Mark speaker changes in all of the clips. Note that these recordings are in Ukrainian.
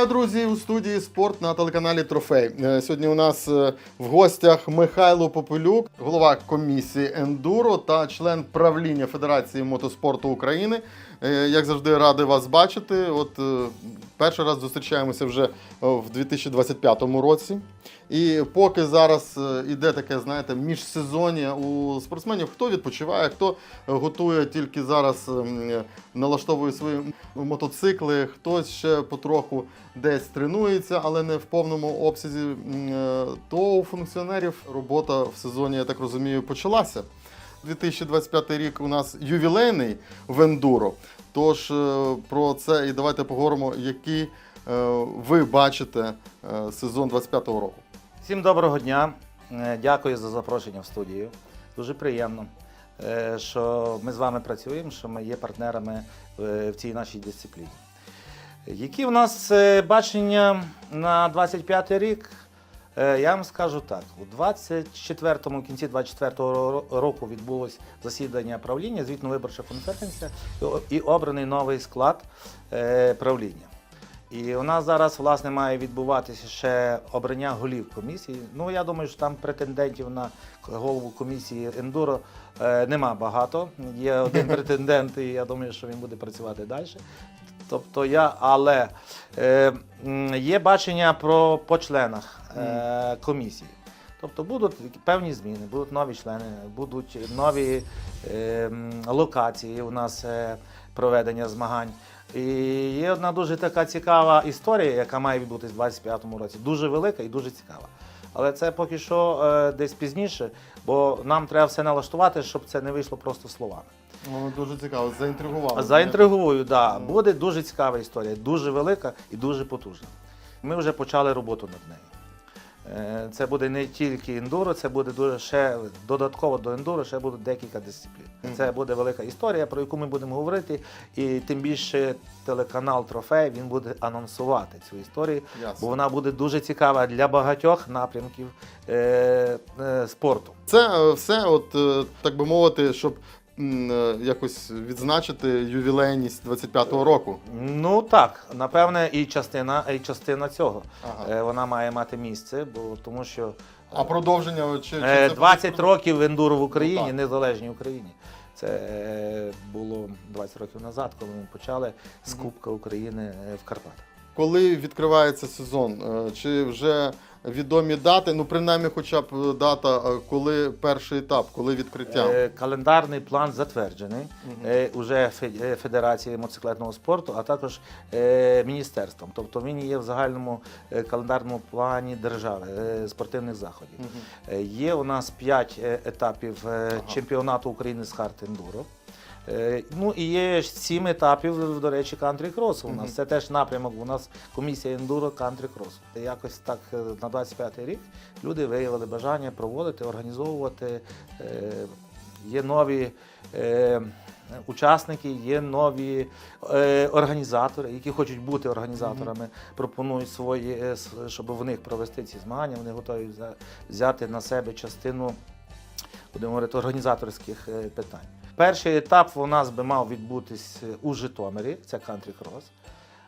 Speaker 1: Вітаю, друзі, у студії спорт на телеканалі Трофей. Е, Сьогодні у нас е, в гостях Михайло Попелюк, голова комісії ендуро та член правління Федерації мотоспорту України. Е, Як завжди, радий вас бачити. От перший раз зустрічаємося вже в 2025 році. І поки зараз е, іде таке, знаєте, міжсезоння у спортсменів, хто відпочиває, хто е, готує тільки зараз, ем, е, налаштовує свої мотоцикли, хтось ще потроху десь тренується, але не в повному обсязі, то у функціонерів робота в сезоні, я так розумію, почалася. 2025 рік у нас ювілейний в ендуро. Тож про це і давайте поговоримо, який ви бачите сезон 25-го року.
Speaker 2: Всім доброго дня. Е, Дякую за запрошення в студію. Дуже приємно, е, що ми з вами працюємо, що ми є партнерами е, в цій нашій дисципліні. Які в нас бачення на 25 рік? Е, Я вам скажу так: у 24-му кінці 24-го року відбулось засідання правління, звітно-виборча конференція і обраний новий склад правління. І у нас зараз власне має відбуватися ще обрання голів комісії. Ну я думаю, що там претендентів на голову комісії ендуро е, нема багато. Є один претендент, і я думаю, що він буде працювати далі. Тобто я, але е, є бачення про по членах е, комісії. Тобто будуть певні зміни, будуть нові члени, будуть нові е, локації у нас е, проведення змагань. І є одна дуже така цікава історія, яка має відбутись у 25-му році. Дуже велика і дуже цікава. Але це поки що е, десь пізніше, бо нам треба все налаштувати, щоб це не вийшло просто словами.
Speaker 1: Ну, дуже цікаво, заінтригували.
Speaker 2: Заінтригую, да. Буде дуже цікава історія, дуже велика і дуже потужна. Ми вже почали роботу над нею. Е, Це буде не тільки ендуро, це буде дуже ще додатково до ендуро, ще буде декілька дисциплін. Це буде велика історія, про яку ми будемо говорити. І тим більше телеканал Трофей він буде анонсувати цю історію,
Speaker 1: Ясно.
Speaker 2: бо вона буде дуже цікава для багатьох напрямків е, е, спорту.
Speaker 1: Це е, все, от е, так би мовити, щоб якось відзначити ювілейність 25-го року.
Speaker 2: Ну так, напевне, і частина, і частина цього.
Speaker 1: Ага.
Speaker 2: Е, Вона має мати місце, бо тому що
Speaker 1: А продовження чи, чи
Speaker 2: е,
Speaker 1: це
Speaker 2: 20
Speaker 1: буде-
Speaker 2: років ендуро в Україні,
Speaker 1: Ну,
Speaker 2: незалежній Україні. Це е, було 20 років назад, коли ми почали з Кубка України е, в Карпатах.
Speaker 1: Коли відкривається сезон? Е, Чи вже відомі дати? Ну, принаймні, хоча б е, дата, е, коли перший етап, коли відкриття?
Speaker 2: Е, Календарний план затверджений е, уже Фе- Федерацією мотоциклетного спорту, а також міністерством. Тобто він є в загальному календарному плані держави спортивних заходів. Е, Є у нас 5 етапів е, чемпіонату України з хард ендуро. Е, Ну і є сім етапів, до речі, кантрі кросу. У нас це теж напрямок. У нас комісія ендуро кантрі кросу. Якось так е, на 25-й рік люди виявили бажання проводити, організовувати. Е, Є нові е, учасники, є нові е, організатори, які хочуть бути організаторами, пропонують свої, е, щоб в них провести ці змагання. Вони готові взя- взяти на себе частину, будемо говорити, організаторських е, питань. Перший етап у нас би мав відбутись у Житомирі, це Country Cross.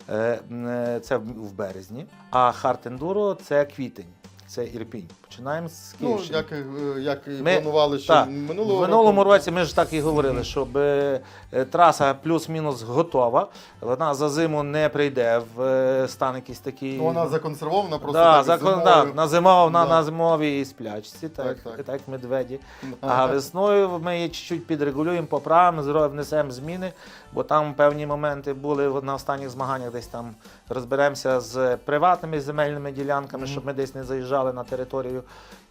Speaker 2: Е, е, Це в березні. А Хард Enduro це квітень, це Ірпінь. Починаємо з
Speaker 1: Ну,
Speaker 2: Київщини.
Speaker 1: як, е, як і
Speaker 2: Ми-
Speaker 1: планували ще
Speaker 2: так,
Speaker 1: минулого
Speaker 2: в минулому
Speaker 1: року.
Speaker 2: році ми ж так і говорили, щоб е, е, траса плюс-мінус готова. Вона за зиму не прийде в е, стан якийсь такий.
Speaker 1: Ну, вона законсервована просто
Speaker 2: да,
Speaker 1: так,
Speaker 2: закон,
Speaker 1: зимовою.
Speaker 2: да, на, зимов, на,
Speaker 1: Да.
Speaker 2: на зимовій сплячці, так,
Speaker 1: Так,
Speaker 2: так,
Speaker 1: так.
Speaker 2: медведі. А весною ми її чуть-чуть підрегулюємо, поправимо, зро- внесемо зміни, бо там певні моменти були в- на останніх змаганнях, десь там розберемося з приватними земельними ділянками, щоб ми десь не заїжджали на територію.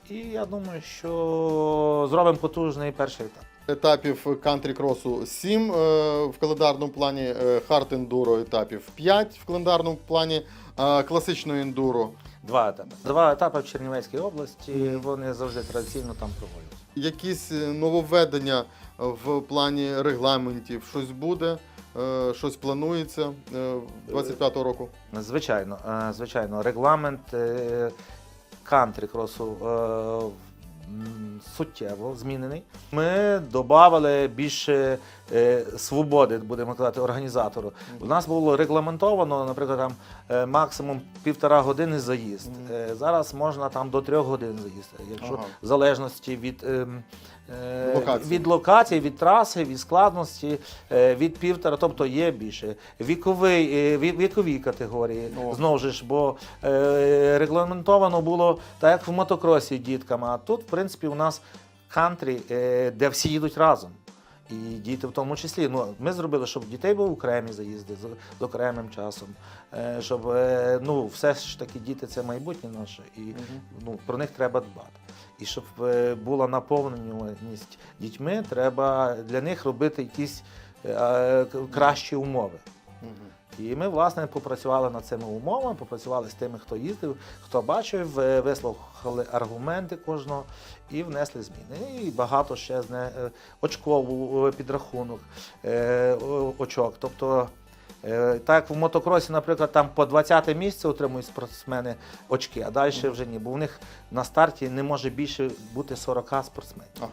Speaker 2: І я думаю, що зробимо потужний перший етап.
Speaker 1: Етапів кантрі-кросу 7 е, в календарному плані, е, хард ендуро етапів 5 в календарному плані, а класичного ендуро.
Speaker 2: Два етапи. Два етапи в Чернівецькій області, вони завжди традиційно там проводять.
Speaker 1: Якісь е, нововведення в плані регламентів, щось буде, е, щось планується е, 25-го року.
Speaker 2: Звичайно, е, звичайно, регламент е, кантрі кросу е, суттєво змінений. Ми додали більше свободи, будемо казати, організатору. У нас було регламентовано, наприклад, там е, максимум півтора години заїзд. Е, зараз можна там до трьох годин заїзд, якщо
Speaker 1: Ага.
Speaker 2: в залежності від. ем, е,
Speaker 1: Локації.
Speaker 2: від локації, від траси, від складності, е, від півтора, тобто є більше. Віковий, е, вікові категорії,
Speaker 1: О.
Speaker 2: знову ж, бо е, регламентовано було так, як в мотокросі діткам, а тут, в принципі, у нас кантрі, е, де всі їдуть разом. І діти в тому числі. Ну, ми зробили, щоб дітей був окремі заїзди з, з окремим часом. Е, щоб е, ну, все ж таки діти це майбутнє наше, і ну, про них треба дбати. І щоб е, була наповненість дітьми, треба для них робити якісь е, кращі умови. І ми, власне, попрацювали над цими умовами, попрацювали з тими, хто їздив, хто бачив, е, вислухали аргументи кожного і внесли зміни. І багато ще зне очкову підрахунок е, очок. Тобто, е, так в мотокросі, наприклад, там по 20 місце отримують спортсмени очки, а далі вже ні, бо в них на старті не може більше бути 40 спортсменів.
Speaker 1: Ага.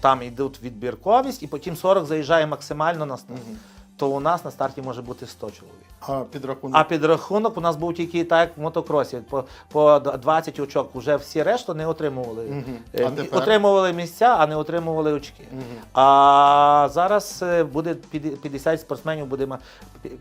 Speaker 2: Там йдуть відбірковість, і потім 40 заїжджає максимально на старт.
Speaker 1: Мгм.
Speaker 2: То у нас на старті може бути 100 чоловік.
Speaker 1: А підрахунок.
Speaker 2: А підрахунок у нас був тільки так, в мотокросі. По, по 20 очок вже всі решта не отримували. Е,
Speaker 1: А тепер?
Speaker 2: Отримували місця, а не отримували очки.
Speaker 1: Мгм.
Speaker 2: А зараз е, буде 50 спортсменів буде мати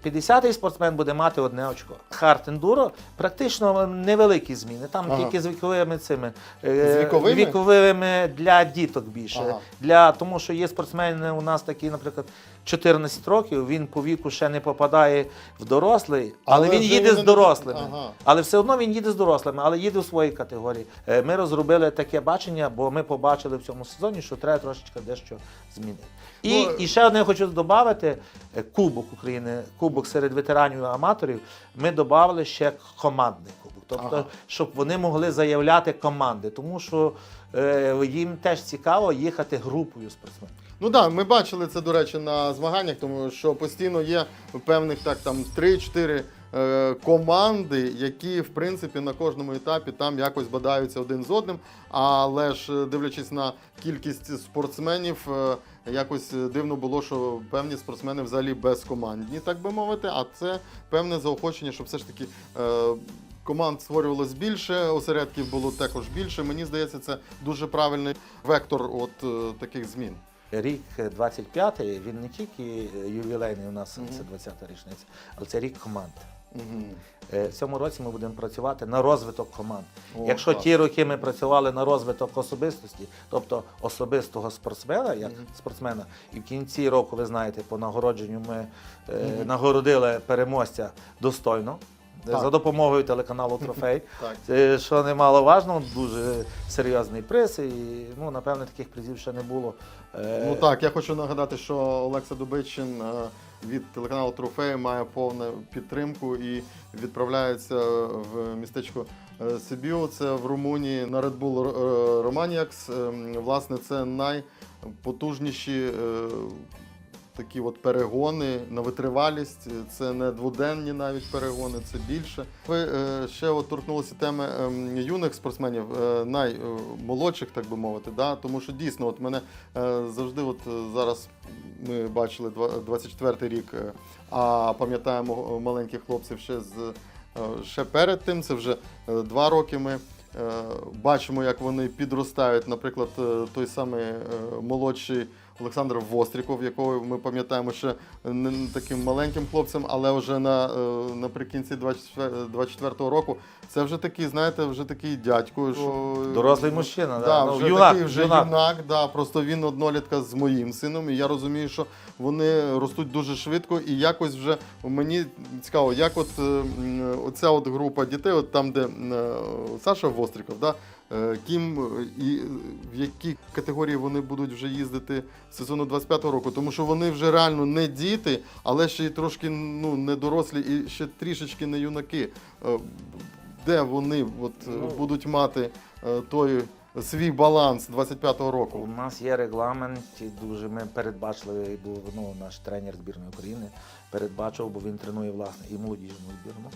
Speaker 2: 50-й спортсмен буде мати одне очко. Хард ендуро практично невеликі зміни. Там
Speaker 1: Ага.
Speaker 2: тільки з віковими цими е,
Speaker 1: З віковими?
Speaker 2: віковими для діток більше.
Speaker 1: Ага.
Speaker 2: Для тому, що є спортсмени у нас такі, наприклад, 14 років. Він по віку ще не попадає в дорослий, але,
Speaker 1: Але
Speaker 2: він їде з
Speaker 1: не-
Speaker 2: дорослими.
Speaker 1: Ага.
Speaker 2: Але все одно він їде з дорослими, але їде у своїй категорії. Е, Ми розробили таке бачення, бо ми побачили в цьому сезоні, що треба трошечки дещо змінити. І,
Speaker 1: Ну,
Speaker 2: і ще одне хочу додати: е, Кубок України, Кубок серед ветеранів і аматорів. Ми додали ще командний кубок. Тобто,
Speaker 1: Ага.
Speaker 2: щоб вони могли заявляти команди, тому що е, їм теж цікаво їхати групою спортсменів.
Speaker 1: Ну так, да, ми бачили це, до речі, на змаганнях, тому що постійно є певних так там 3-4 е, команди, які в принципі на кожному етапі там якось бадаються один з одним. Але ж е, дивлячись на кількість спортсменів, е, якось дивно було, що певні спортсмени взагалі безкомандні, так би мовити. А це певне заохочення, що все ж таки. Е, Команд створювалось більше, осередків було також більше. Мені здається, це дуже правильний вектор от е, таких змін.
Speaker 2: Рік 25-й, він не тільки ювілейний у нас,
Speaker 1: Мгм.
Speaker 2: це 20-та річниця, але це рік команд. Е, В цьому році ми будемо працювати на розвиток команд.
Speaker 1: О,
Speaker 2: Якщо
Speaker 1: клас.
Speaker 2: ті роки ми працювали на розвиток особистості, тобто особистого спортсмена, як
Speaker 1: Мгм.
Speaker 2: спортсмена, і в кінці року, ви знаєте, по нагородженню ми е, нагородили переможця достойно
Speaker 1: Так.
Speaker 2: за допомогою телеканалу Трофей.
Speaker 1: Так.
Speaker 2: Що немаловажно, дуже серйозний приз, і ну, напевне, таких призів ще не було. Е,
Speaker 1: Ну так, я хочу нагадати, що Олекса Дубичин е, від телеканалу Трофей має повну підтримку і відправляється в містечко е, Сибіо. Це в Румунії на Red Bull е, Romaniacs. Е, Власне, це найпотужніші е, такі от перегони на витривалість. Це не дводенні навіть перегони, це більше. Ви е, ще от торкнулися теми ем, юних спортсменів, е, наймолодших, так би мовити. Да? Тому що дійсно, от мене е, завжди, от зараз ми бачили два- 24-й рік, а пам'ятаємо маленьких хлопців ще з ще перед тим. Це вже два роки ми. Бачимо, як вони підростають. Наприклад, той самий молодший Олександр Востріков, якого ми пам'ятаємо ще не таким маленьким хлопцем, але вже на, е, наприкінці 24 24-го року це вже такий, знаєте, вже такий дядько. Що,
Speaker 2: Дорослий мужчина, да.
Speaker 1: да,
Speaker 2: Ну,
Speaker 1: вже
Speaker 2: юнак,
Speaker 1: такий вже
Speaker 2: юнак.
Speaker 1: юнак. да, просто він однолітка з моїм сином, і я розумію, що вони ростуть дуже швидко, і якось вже мені цікаво, як от е, оця от група дітей, от там, де е, Саша Востріков, да, е, ким е, і в які категорії вони будуть вже їздити сезону 25-го року, тому що вони вже реально не діти, але ще й трошки ну, не дорослі і ще трішечки не юнаки. Е, Де вони от, е,
Speaker 2: Ну.
Speaker 1: будуть мати е, той свій баланс 25-го
Speaker 2: У нас є регламент, дуже ми передбачили, був ну, наш тренер збірної України, передбачив, бо він тренує власне і молодіжну збірну.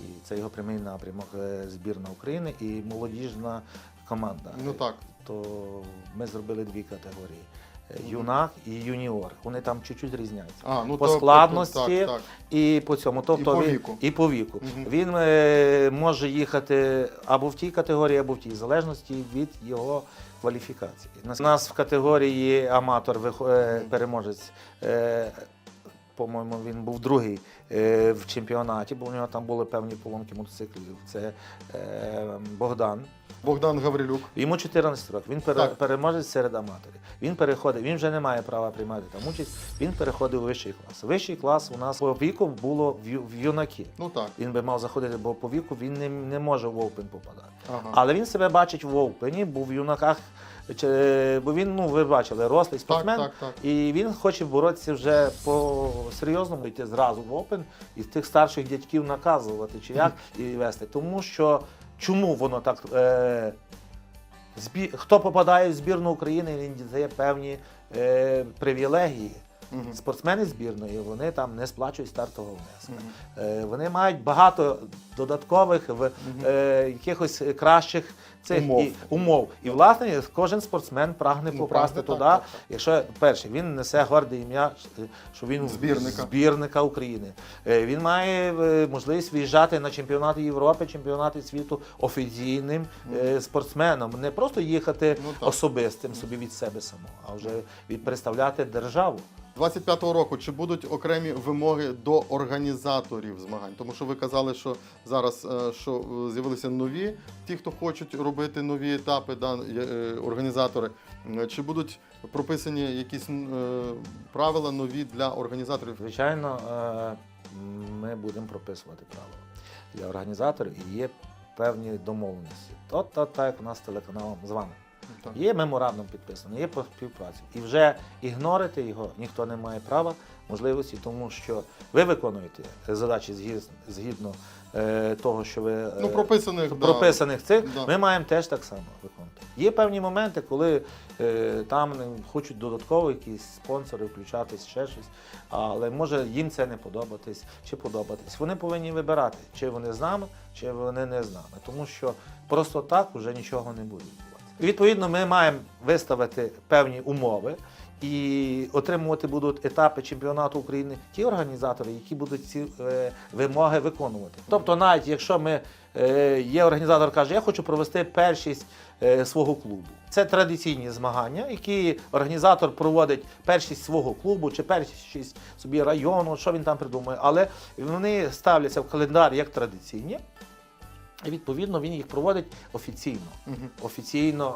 Speaker 2: І це його прямий напрямок е, збірна України і молодіжна команда.
Speaker 1: Ну так.
Speaker 2: То ми зробили дві категорії: Е, юнак і юніор. Вони там чуть-чуть різняються.
Speaker 1: А, ну,
Speaker 2: по
Speaker 1: то-
Speaker 2: складності
Speaker 1: так, так.
Speaker 2: і по цьому. Тобто
Speaker 1: по
Speaker 2: він. І по віку.
Speaker 1: Мгм.
Speaker 2: Він е, може їхати або в тій категорії, або в тій, в залежності від його кваліфікації. У нас в категорії аматор е, переможець. Е, по-моєму, він був другий е, в чемпіонаті, бо у нього там були певні поломки мотоциклів. Це е, Богдан.
Speaker 1: Богдан Гаврилюк.
Speaker 2: Йому 14 років. Він пере, переможець серед аматорів. Він переходить, він вже не має права приймати там участь. Він переходив у вищий клас. Вищий клас у нас по віку було в, юнаки.
Speaker 1: Ну так.
Speaker 2: Він би мав заходити, бо по віку він не, не може в Оупен попадати.
Speaker 1: Ага.
Speaker 2: Але він себе бачить в Оупені, бо в юнаках, чи- бо він, ну ви бачили, рослий спортсмен.
Speaker 1: так, так.
Speaker 2: І він хоче боротися вже по серйозному йти зразу в Open і тих старших дядьків наказувати чи як і вести. Тому що чому воно так. Е, збі, хто попадає в збірну України, він дає певні е, привілегії.
Speaker 1: Мгм.
Speaker 2: Спортсмени збірної вони там не сплачують стартового внеску.
Speaker 1: Мгм.
Speaker 2: Е, Вони мають багато додаткових в е, якихось кращих цих
Speaker 1: Умов.
Speaker 2: І, умов. І власне кожен спортсмен прагне
Speaker 1: Ну,
Speaker 2: попасти туди.
Speaker 1: так, так.
Speaker 2: Якщо перше він несе горде ім'я, що він
Speaker 1: Збірника.
Speaker 2: збірника України. Е, Він має е, можливість виїжджати на чемпіонати Європи, чемпіонати світу офіційним е, спортсменом, не просто їхати
Speaker 1: Ну,
Speaker 2: особистим собі від себе самого, а вже від представляти державу.
Speaker 1: 25-го року чи будуть окремі вимоги до організаторів змагань? Тому що ви казали, що зараз е, що е, з'явилися нові, ті, хто хочуть робити нові етапи, да, е, організатори. Чи будуть прописані якісь правила нові для організаторів?
Speaker 2: Звичайно, ми будемо прописувати правила для організаторів і є певні домовленості. От так, так у нас телеканалом з вами. Є меморандум підписаний, є по співпраця. І вже ігнорити його ніхто не має права, можливості, тому що ви виконуєте задачі згідно, е, того, що ви е,
Speaker 1: Ну, прописаних, да.
Speaker 2: прописаних цих,
Speaker 1: Да.
Speaker 2: ми маємо теж так само виконувати. Є певні моменти, коли е, там хочуть додатково якісь спонсори включатись, ще щось, але може їм це не подобатись чи подобатись. Вони повинні вибирати, чи вони з нами, чи вони не з нами. Тому що просто так вже нічого не буде Відповідно, ми маємо виставити певні умови. І отримувати будуть етапи чемпіонату України ті організатори, які будуть ці е, вимоги виконувати. Тобто, навіть якщо ми е, є організатор, каже, я хочу провести першість е, свого клубу. Це традиційні змагання, які організатор проводить першість свого клубу чи першість собі району, що він там придумає, але вони ставляться в календар як традиційні. І відповідно він їх проводить офіційно, офіційно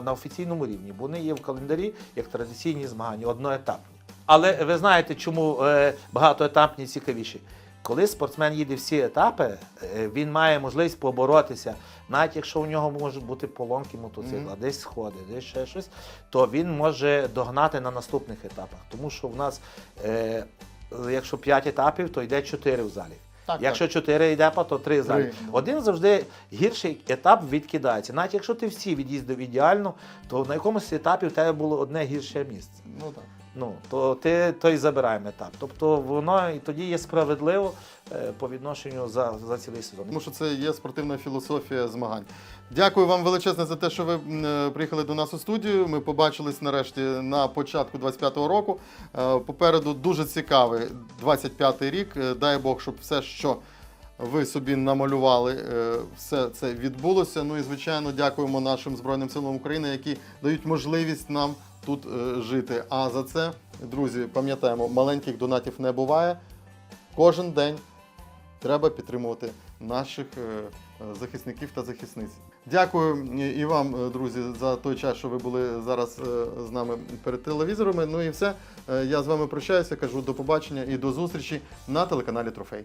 Speaker 2: е, на офіційному рівні, бо вони є в календарі як традиційні змагання, одноетапні. Але ви знаєте, чому е, багатоетапні цікавіші? Коли спортсмен їде всі етапи, е, він має можливість поборотися, навіть якщо у нього можуть бути поломки мотоцикла,
Speaker 1: Мгм.
Speaker 2: десь сходи, десь ще щось, то він може догнати на наступних етапах. Тому що в нас, е, якщо 5 етапів, то йде 4 в залі.
Speaker 1: Так,
Speaker 2: Якщо 4 йде, то 3 залі.
Speaker 1: Три.
Speaker 2: Один завжди гірший етап відкидається. Навіть якщо ти всі від'їздив ідеально, то на якомусь етапі в тебе було одне гірше місце.
Speaker 1: Ну так.
Speaker 2: Ну, то ти той забираємо етап. Тобто воно і тоді є справедливо е, по відношенню за, за цілий сезон.
Speaker 1: Тому що це є спортивна філософія змагань. Дякую вам величезне за те, що ви е, приїхали до нас у студію. Ми побачились нарешті на початку 25-го року. Е, Попереду дуже цікавий 25-й рік. Дай Бог, щоб все, що ви собі намалювали, все це відбулося. Ну і звичайно, дякуємо нашим Збройним силам України, які дають можливість нам тут е, жити. А за це, друзі, пам'ятаємо, маленьких донатів не буває. Кожен день треба підтримувати наших е, е, захисників та захисниць. Дякую і- і вам, е, друзі, за той час, що ви були зараз е, з нами перед телевізорами. Ну і все. Е, Я з вами прощаюся, кажу до побачення і до зустрічі на телеканалі Трофей.